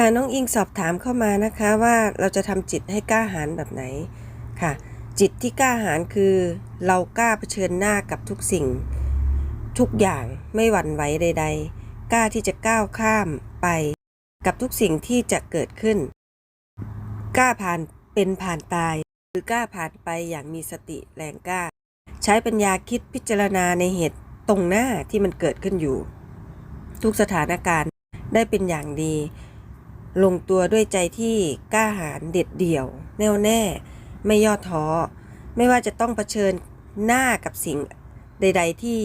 ค่ะน้องอิงสอบถามเข้ามานะคะว่าเราจะทำจิตให้กล้าหาญแบบไหนค่ะ จิตที่กล้าหาญคือเรากล้าเผชิญหน้ากับทุกสิ่ง ทุกอย่างไม่หวั่นไหวใด ๆ กล้าที่จะก้าวข้ามไป กับทุกสิ่งที่จะเกิดขึ้น กล้าผ่านเป็นผ่านตาย หรือกล้าผ่านไปอย่างมีสติแรงกล้า ใช้ปัญญาคิดพิจารณาในเหตุตรงหน้าที่มันเกิดขึ้นอยู่ ทุกสถานการณ์ได้เป็นอย่างดี ลงตัวด้วยใจที่กล้าหาญเด็ดเดี่ยว แน่วแน่ ไม่ย่อท้อ ไม่ว่าจะต้องเผชิญหน้ากับสิ่งใด ๆ ที่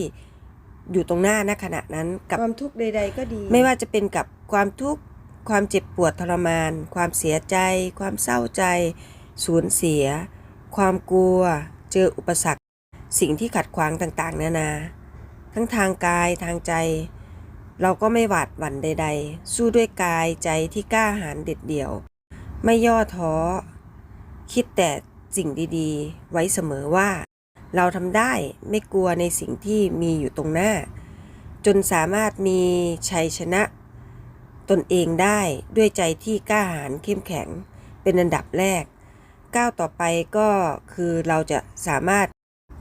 อยู่ตรงหน้าณขณะนั้น กับความทุกข์ใด ๆ ก็ดี ไม่ว่าจะเป็นกับความทุกข์ความเจ็บปวดทรมาน ความเสียใจ ความเศร้าใจ สูญเสีย ความกลัว เจออุปสรรค สิ่งที่ขัดขวางต่างๆ นานา ทั้งทางกายทางใจ เราก็ไม่หวาดหวั่นใด ๆ สู้ด้วยกายใจที่กล้าหาญเด็ดเดี่ยว ไม่ย่อท้อ คิดแต่สิ่งดีๆ ไว้เสมอว่า เราทำได้ไม่กลัวในสิ่งที่มีอยู่ตรงหน้า จนสามารถมีชัยชนะ ตนเองได้ด้วยใจที่กล้าหาญเข้มแข็งเป็นอันดับแรก ก้าวต่อไปก็คือเราจะสามารถ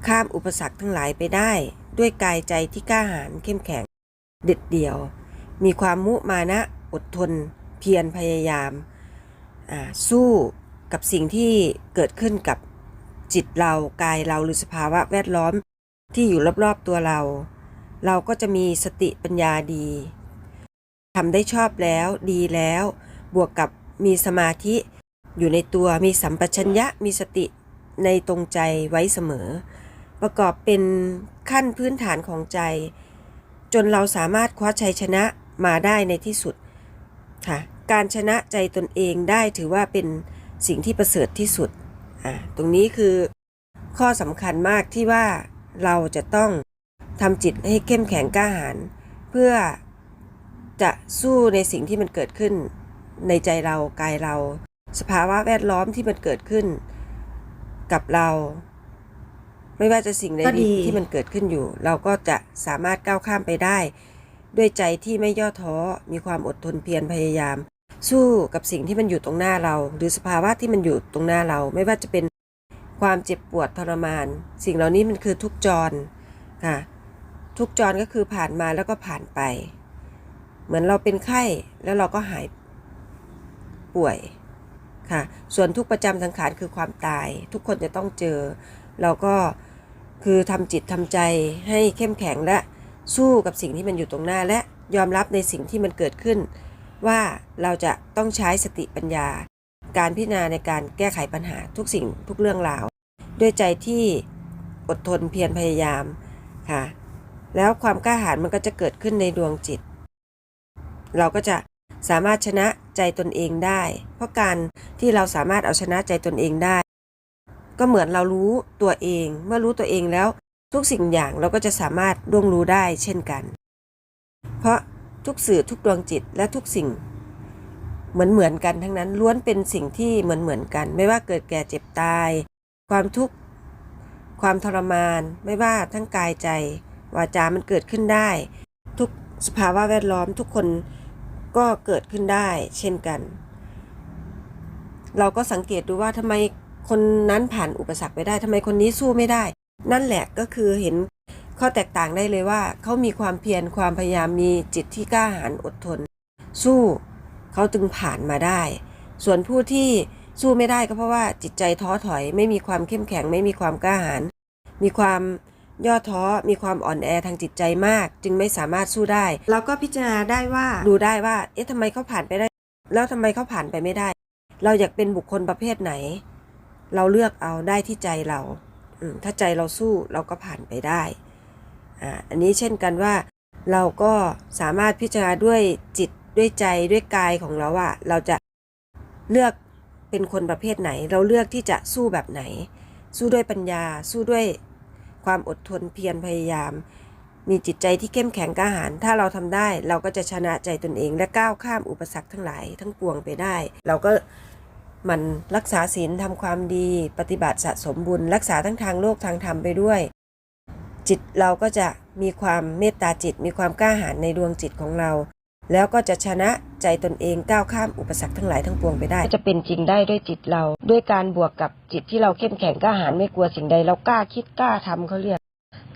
ข้ามอุปสรรคทั้งหลายไปได้ ด้วยกายใจที่กล้าหาญเข้มแข็ง เด็ดเดี่ยว มีความมุมานะอดทน เพียรพยายามสู้กับสิ่งที่เกิดขึ้นกับจิตเรากายเราหรือสภาวะแวดล้อมที่อยู่รอบๆตัวเรา เราก็จะมีสติปัญญาดีทำได้ชอบแล้วดีแล้ว บวกกับมีสมาธิอยู่ในตัวมีสัมปชัญญะมีสติในตรงใจไว้เสมอ ประกอบเป็นขั้นพื้นฐานของใจ จนเราสามารถคว้าชัยชนะมาได้ในที่สุดค่ะการชนะใจตนเองได้ถือว่าเป็นสิ่งที่ประเสริฐที่สุดอ่าตรงนี้คือข้อสำคัญมากที่ว่าเราจะต้องทำจิตให้เข้มแข็งกล้าหาญเพื่อจะสู้ในสิ่งที่มันเกิดขึ้น ในใจเรากายเรา สภาวะแวดล้อมที่มันเกิดขึ้น กับเรา ไม่ว่าจะสิ่งใดก็ดีที่มันเกิดขึ้นอยู่ เราก็จะสามารถก้าวข้ามไปได้ ด้วยใจที่ไม่ย่อท้อมีความอดทนเพียรพยายาม สู้กับสิ่งที่มันอยู่ตรงหน้าเรา หรือสภาวะที่มันอยู่ตรงหน้าเรา ไม่ว่าจะเป็นความเจ็บปวดทรมาน สิ่งเหล่านี้มันคือทุกข์จรค่ะทุกข์จรก็คือผ่านมาแล้วก็ผ่านไป เหมือนเราเป็นไข้แล้วเราก็หายป่วยค่ะ ส่วนทุกข์ประจำสังขารคือความตาย ทุกคนจะต้องเจอ เราก็ คือทำจิตทำใจให้เข้มแข็งและสู้กับสิ่งที่มันอยู่ตรงหน้าและยอมรับในสิ่งที่มันเกิดขึ้น ว่าเราจะต้องใช้สติปัญญา การพิจารณาในการแก้ไขปัญหาทุกสิ่งทุกเรื่องราว ด้วยใจที่อดทนเพียรพยายามค่ะแล้วความกล้าหาญมันก็จะเกิดขึ้นในดวงจิต เราก็จะสามารถชนะใจตนเองได้ เพราะการที่เราสามารถเอาชนะใจตนเองได้ ก็เหมือนเรารู้ตัวเอง เมื่อรู้ตัวเองแล้ว ทุกสิ่งอย่างเราก็จะสามารถล่วงรู้ได้เช่นกัน เพราะทุกสื่อทุกดวงจิตและทุกสิ่ง เหมือนเหมือนกันทั้งนั้นล้วนเป็นสิ่งที่เหมือนเหมือนกัน ไม่ว่าเกิดแก่เจ็บตาย ความทุกข์ความทรมาน ไม่ว่าทั้งกายใจ วาจามันเกิดขึ้นได้ ทุกสภาวะแวดล้อมทุกคนก็เกิดขึ้นได้ เช่นกัน เราก็สังเกตดูว่าทำไม คนนั้นผ่านอุปสรรคไปได้ทำไมคนนี้สู้ไม่ได้ นั่นแหละก็คือเห็นข้อแตกต่างได้เลยว่า เขามีความเพียรความพยายามมีจิตที่กล้าหาญอดทน สู้เขาจึงผ่านมาได้ ส่วนผู้ที่สู้ไม่ได้ก็เพราะว่าจิตใจท้อถอย ไม่มีความเข้มแข็ง ไม่มีความกล้าหาญมีความย่อท้อมีความอ่อนแอทางจิตใจมาก จึงไม่สามารถสู้ได้เราก็พิจารณาได้ว่าดูได้ว่า เอ๊ะทำไมเขาผ่านไปได้ แล้วทำไมเขาผ่านไปไม่ได้ เราอยากเป็นบุคคลประเภทไหน เราเลือกเอาได้ที่ใจเราถ้าใจเราสู้เราก็ผ่านไปได้อ่าอันนี้เช่นกันว่าเราก็สามารถพิจารณาด้วยจิตด้วยใจด้วยกายของเราว่าเราจะเลือกเป็นคนประเภทไหน เราเลือกที่จะสู้แบบไหน สู้ด้วยปัญญา สู้ด้วยความอดทนเพียรพยายาม มีจิตใจที่เข้มแข็งกล้าหาญถ้าเราทำได้ เราก็จะชนะใจตนเอง และก้าวข้ามอุปสรรคทั้งหลายทั้งปวงไปได้ เราก็ มันรักษาศีลทำความดี ปฏิบัติสะสมบุญ รักษาทั้งทางโลกทางธรรมไปด้วย จิตเราก็จะมีความเมตตาจิต มีความกล้าหาญในดวงจิตของเรา แล้วก็จะชนะใจตนเองก้าวข้ามอุปสรรคทั้งหลายทั้งปวงไปได้ จะเป็นจริงได้ด้วยจิตเรา ด้วยการบวกกับจิตที่เราเข้มแข็งกล้าหาญไม่กลัวสิ่งใดเรากล้าคิดกล้าทำเขาเรียก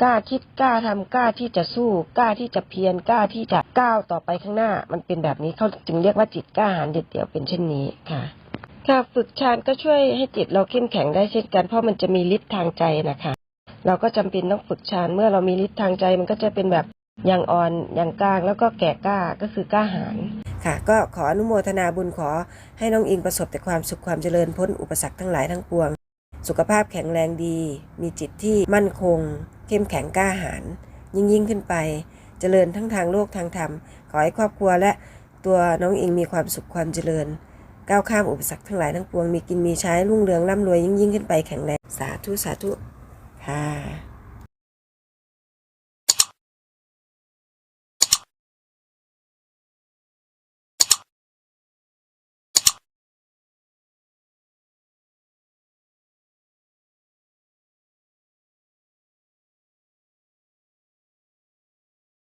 กล้าคิดกล้าทำกล้าที่จะสู้กล้าที่จะเพียรกล้าที่จะก้าวต่อไปข้างหน้า มันเป็นแบบนี้เขาจึงเรียกว่าจิตกล้าหาญเด็ดเดี่ยวเป็นเช่นนี้ค่ะ ค่ะฝึกฌานก็ช่วยให้จิตเราเข้มแข็งได้เช่นกัน เพราะมันจะมีฤทธิ์ทางใจนะคะ เราก็จำเป็นต้องฝึกฌานเมื่อเรามีฤทธิ์ทางใจมันก็จะเป็นแบบย่างอ่อนอย่างกลางแล้วก็แก่กล้าก็คือกล้าหาญค่ะ ก็ขออนุโมทนาบุญขอให้น้องอิงประสบแต่ความสุขความเจริญพ้นอุปสรรคทั้งหลายทั้งปวง สุขภาพแข็งแรงดี มีจิตที่มั่นคง เข้มแข็งกล้าหาญยิ่งยิ่งขึ้นไปเจริญทั้งทางโลกทางธรรม ขอให้ครอบครัวและตัวน้องอิงมีความสุขความเจริญ ก้าวข้ามอุปสรรคทั้งหลายทั้งปวงมีกินมีใช้รุ่งเรืองร่ำรวยยิ่งยิ่งขึ้นไปแข็งแรงสาธุสาธุค่ะ